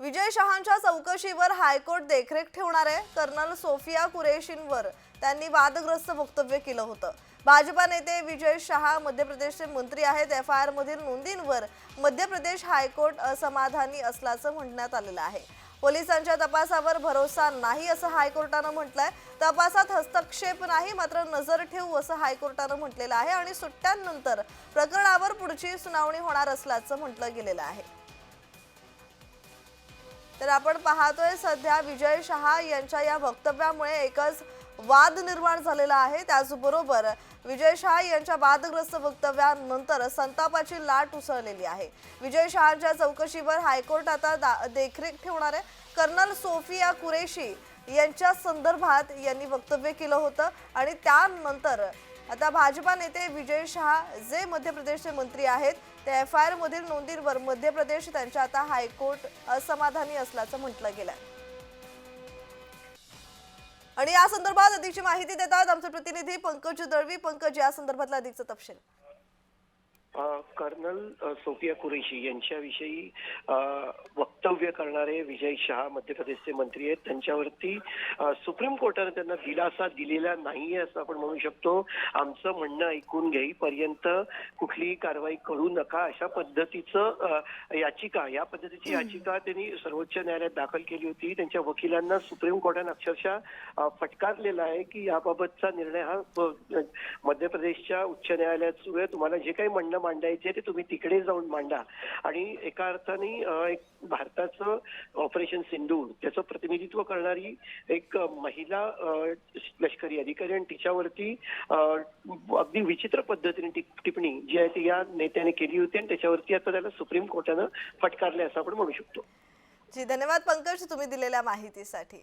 विजय शहांच्या चौकशीवर high court देखरेख ठेवणार आहे. कर्नल सोफिया कुरेशींवर त्यांनी वादग्रस्त वक्तव्य केलं होतं. भाजपा नेते विजय शहा मध्य प्रदेशचे मंत्री आहेत. एफ आय आर मधील नोंदींवर मध्य प्रदेश हायकोर्ट असमाधानी असल्याचं म्हणण्यात आलेलं आहे. पोलिसांच्या तपासावर भरोसा नाही असं हायकोर्टानं म्हटलंय. तपासात हस्तक्षेप नाही मात्र नजर ठेवू असं हायकोर्टानं म्हटलेलं आहे आणि सुट्ट्यांनंतर प्रकरणावर पुढची सुनावणी होणार असल्याचं म्हटलं गेलेलं आहे. तर आपण पाहतोय सध्या विजय शहा यांच्या या वक्तव्यामुळे एकच वाद निर्माण झालेला आहे. त्याचबरोबर विजय शहा यांच्या वादग्रस्त वक्तव्यानंतर संतापाची लाट उसळलेली आहे. विजय शहाच्या चौकशीवर हायकोर्ट आता दा- देखरेख ठेवणार आहे. कर्नल सोफिया कुरेशी यांच्या संदर्भात यांनी वक्तव्य केलं होतं आणि त्यानंतर आता भाजपा नेते विजय शहा जे मध्य प्रदेशचे मंत्री आहेत ते एफ आय आर मधील नोंदींवर मध्य प्रदेश त्यांच्या आता हायकोर्ट असमाधानी असल्याचं म्हटलं गेलं आणि या संदर्भात अधिकची माहिती देतात आमचे प्रतिनिधी पंकज दळवी. पंकज या संदर्भातला अधिकचा तपशील. कर्नल सोफिया कुरेशी यांच्याविषयी वक्तव्य करणारे विजय शहा मध्य प्रदेशचे मंत्री आहेत. त्यांच्यावरती सुप्रीम कोर्टाने त्यांना दिलासा दिलेला नाहीये असं आपण म्हणू शकतो. आमचं म्हणणं ऐकून घेईपर्यंत कुठलीही कारवाई करू नका अशा पद्धतीचं याचिका या पद्धतीची याचिका त्यांनी सर्वोच्च न्यायालयात दाखल केली होती. त्यांच्या वकिलांना सुप्रीम कोर्टाने अक्षरशः फटकारलेला आहे की याबाबतचा निर्णय हा मध्य प्रदेशच्या उच्च न्यायालयात सुरू आहे. तुम्हाला जे काही म्हणणं मांडायचे ते तुम्ही तिकडे जाऊन मांडा. आणि एका अर्थाने एक भारताचं ऑपरेशन सिंधूर त्याचं प्रतिनिधित्व करणारी एक महिला लष्करी अधिकारी आणि तिच्यावरती अगदी विचित्र पद्धतीने टिप्पणी जी आहे ती या नेत्याने केली होती आणि त्याच्यावरती आता त्याला सुप्रीम कोर्टानं फटकारले असं आपण म्हणू शकतो. जी धन्यवाद पंकज तुम्ही दिलेल्या माहितीसाठी.